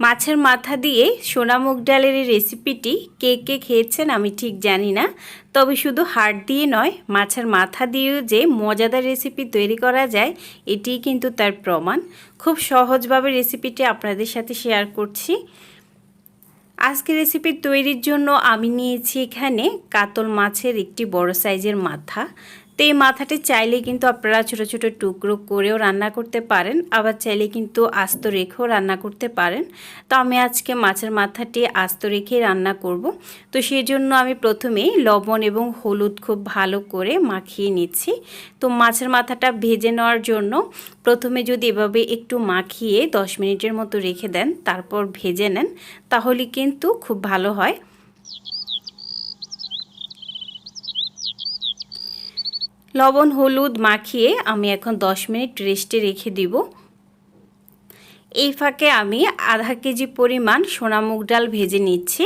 মাছের মাথা দিয়ে সোনা মুগ ডালের এই রেসিপিটি কে কে খেয়েছেন আমি ঠিক জানি না। তবে শুধু হাড় দিয়ে নয়, মাছের মাথা দিয়েও যে মজাদার রেসিপি তৈরি করা যায় এটি কিন্তু তার প্রমাণ। খুব সহজভাবে রেসিপিটি আপনাদের সাথে শেয়ার করছি। আজকে রেসিপি তৈরির জন্য আমি নিয়েছি এখানে কাতল মাছের একটি বড় সাইজের মাথা। তো এই মাথাটি চাইলে কিন্তু আপনারা ছোট ছোট টুকরো করেও রান্না করতে পারেন, আবার চাইলে কিন্তু আস্ত রেখেও রান্না করতে পারেন। তো আমি আজকে মাছের মাথাটি আস্ত রেখেই রান্না করব। তো সেই জন্য আমি প্রথমে লবণ এবং হলুদ খুব ভালো করে মাখিয়ে নিচ্ছি। তো মাছের মাথাটা ভেজে নেওয়ার জন্য প্রথমে যদি এভাবে একটু মাখিয়ে দশ মিনিটের মতো রেখে দেন, তারপর ভেজে নেন, তাহলে কিন্তু খুব ভালো হয়। লবণ, হলুদ মাখিয়ে আমি এখন 10 মিনিট রেস্টে রেখে দিব। এই ফাঁকে আমি আধা কেজি পরিমাণ সোনা মুগ ডাল ভেজে নিচ্ছি।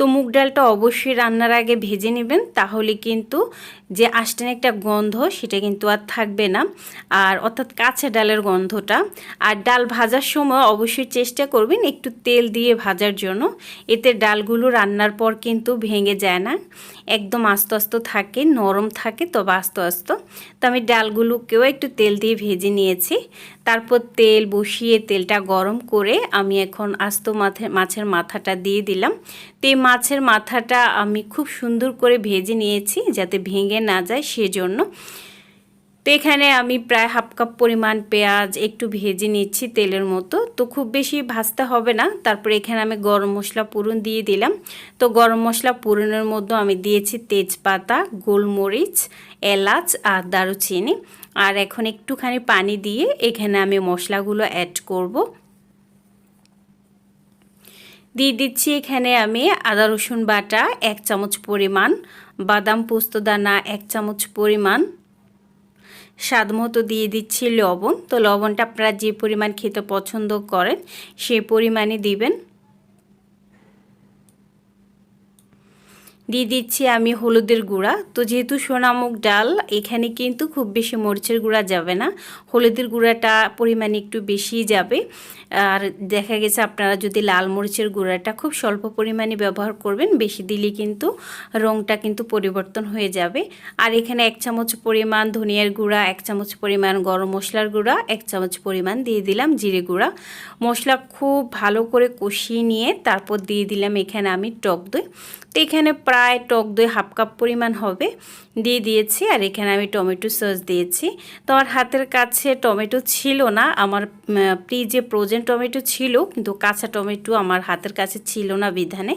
তো মুগ ডালটা অবশ্যই রান্নার আগে ভেজে নেবেন, তাহলে কিন্তু যে আসতেন একটা গন্ধ সেটা কিন্তু আর থাকবে না। আর অর্থাৎ কাঁচা ডালের গন্ধটা। আর ডাল ভাজার সময় অবশ্যই চেষ্টা করবেন একটু তেল দিয়ে ভাজার জন্য। এতে ডালগুলো রান্নার পর কিন্তু ভেঙে যায় না। একদম আস্তে আস্তে থাকে, নরম থাকে, তবে আস্তে আস্তে। তো আমি ডালগুলোকেও একটু তেল দিয়ে ভেজে নিয়েছি। তারপর তেল বসিয়ে তেলটা গরম করে আমি এখন আস্ত মাথে মাছের মাথাটা দিয়ে দিলাম। তো মাছের মাথাটা আমি খুব সুন্দর করে ভেজে নিয়েছি যাতে ভেঙে না যায় সেজন্য। তো এখানে আমি প্রায় হাফ কাপ পরিমাণ পেঁয়াজ একটু ভেজে নিচ্ছি তেলের মতো। তো খুব বেশি ভাজতে হবে না। তারপরে এখানে আমি গরম মশলা পুরন দিয়ে দিলাম। তো গরম মশলা পুরনের মধ্যে আমি দিয়েছি তেজপাতা, গোলমরিচ, এলাচ আর দারুচিনি। আর এখন একটুখানি পানি দিয়ে এখানে আমি মশলাগুলো অ্যাড করব। দিয়ে দিচ্ছি এখানে আমি আদা, রসুন বাটা এক চামচ পরিমাণ, বাদাম পোস্ত দানা এক চামচ পরিমাণ, স্বাদ মতো দিয়ে দিচ্ছি লবণ। তো লবণটা আপনারা যে পরিমাণ খেতে পছন্দ করেন সেই পরিমাণে দিবেন। দিয়ে দিচ্ছি আমি হলুদের গুঁড়া। তো যেহেতু সোনামুখ ডাল, এখানে কিন্তু খুব বেশি মরিচের গুঁড়া যাবে না। হলুদের গুঁড়াটা পরিমাণে একটু বেশি যাবে। আর দেখা গেছে আপনারা যদি লাল মরিচের গুঁড়াটা খুব স্বল্প পরিমাণে ব্যবহার করবেন, বেশি দিলে কিন্তু রঙটা কিন্তু পরিবর্তন হয়ে যাবে। আর এখানে এক চামচ পরিমাণ ধনিয়ার গুঁড়া, এক চামচ পরিমাণ গরম মশলার গুঁড়া, এক চামচ পরিমাণ দিয়ে দিলাম জিরে গুঁড়া। মশলা খুব ভালো করে কষিয়ে নিয়ে তারপর দিয়ে দিলাম এখানে আমি টক দই। তো এখানে প্রায় টক দই হাফ কাপ পরিমাণ হবে। দিয়ে দিয়েছি আর এখানে আমি টমেটো সস দিয়েছি। তো আমার হাতের কাছে টমেটো ছিল না। আমার ফ্রিজে প্রোজেন টমেটো ছিল, কিন্তু কাঁচা টমেটো আমার হাতের কাছে ছিল না বিধানে।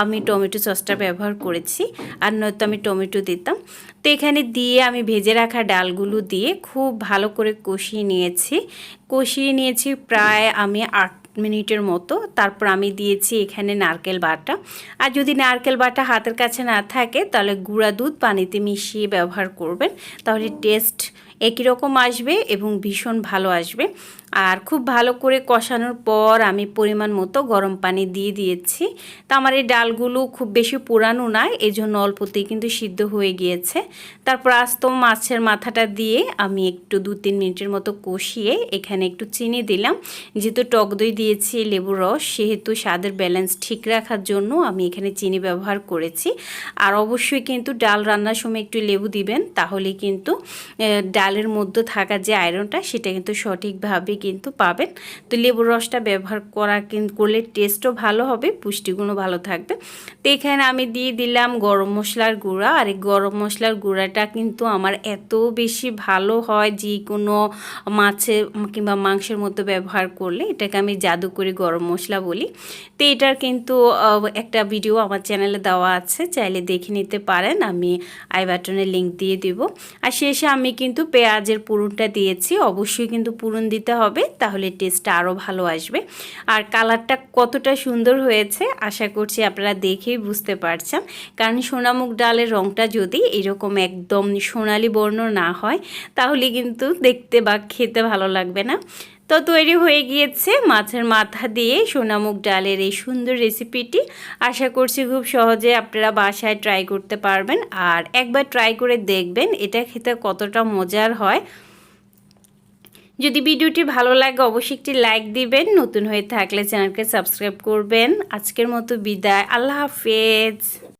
আমি টমেটো সসটা ব্যবহার করেছি আর নয়তো আমি টমেটো দিতাম। তো এখানে দিয়ে আমি ভেজে রাখা ডালগুলো দিয়ে খুব ভালো করে কষিয়ে নিয়েছি। কষিয়ে নিয়েছি প্রায় আমি আট মিনিটের মতো। তারপর আমি দিয়েছি এখানে নারকেল বাটা। আর যদি নারকেল বাটা হাতের কাছে না থাকে, তাহলে গুঁড়া দুধ পানিতে মিশিয়ে ব্যবহার করবেন। তাহলে টেস্ট একই রকম আসবে এবং ভীষণ ভালো আসবে। আর খুব ভালো করে কষানোর পর আমি পরিমাণ মতো গরম পানি দিয়ে দিয়েছি। তা আমার এই ডালগুলো খুব বেশি পুরানো নয় এই জন্য অল্পতেই কিন্তু সিদ্ধ হয়ে গিয়েছে। তারপর আস্ত মাছের মাথাটা দিয়ে আমি একটু দু তিন মিনিটের মতো কষিয়ে এখানে একটু চিনি দিলাম। যেহেতু টক দই দিয়েছি লেবু রস, সেহেতু স্বাদের ব্যালেন্স ঠিক রাখার জন্য আমি এখানে চিনি ব্যবহার করেছি। আর অবশ্যই কিন্তু ডাল রান্নার সময় একটু লেবু দিবেন, তাহলে কিন্তু ডালের মধ্যে থাকা যে আয়রনটা, সেটা কিন্তু সঠিকভাবে কিন্তু পাবেন। তো লেবুর রসটা ব্যবহার করা কিন্তু করলে টেস্টও ভালো হবে, পুষ্টিগুণও ভালো থাকবে। তো এখানে আমি দিয়ে দিলাম গরম মশলার গুঁড়া, আর এই গরম মশলার গুঁড়াটা কিন্তু আমার এত বেশি ভালো হয় যে কোনো মাছে কিংবা মাংসের মতো ব্যবহার করলে, এটাকে আমি জাদু করে গরম মশলা বলি। তো এটার কিন্তু একটা ভিডিও আমার চ্যানেলে দেওয়া আছে, চাইলে দেখে নিতে পারেন, আমি আই বাটনের লিঙ্ক দিয়ে দেব। আর শেষে আমি কিন্তু পেঁয়াজের পুরনটা দিয়েছি, অবশ্যই কিন্তু পুরন দিতে হবে, তাহলে টেস্টটা আরও ভালো আসবে। আর কালারটা কতটা সুন্দর হয়েছে, আশা করছি আপনারা দেখেই বুঝতে পারছেন। কারণ সোনামুখ ডালের রঙটা যদি এরকম একদম সোনালি বর্ণ না হয়, তাহলে কিন্তু দেখতে বা খেতে ভালো লাগবে না। তো তৈরি হয়ে গিয়েছে মাছের মাথা দিয়ে সোনামুখ ডালের এই সুন্দর রেসিপিটি। আশা করছি খুব সহজে আপনারা বাসায় ট্রাই করতে পারবেন আর একবার ট্রাই করে দেখবেন, এটা খেতে কতটা মজার হয়। যদি ভিডিওটি ভালো লাগে অবশ্যই একটি লাইক দিবেন, নতুন হয়ে থাকলে চ্যানেলকে সাবস্ক্রাইব করবেন। আজকের মতো বিদায়, আল্লাহ হাফেজ।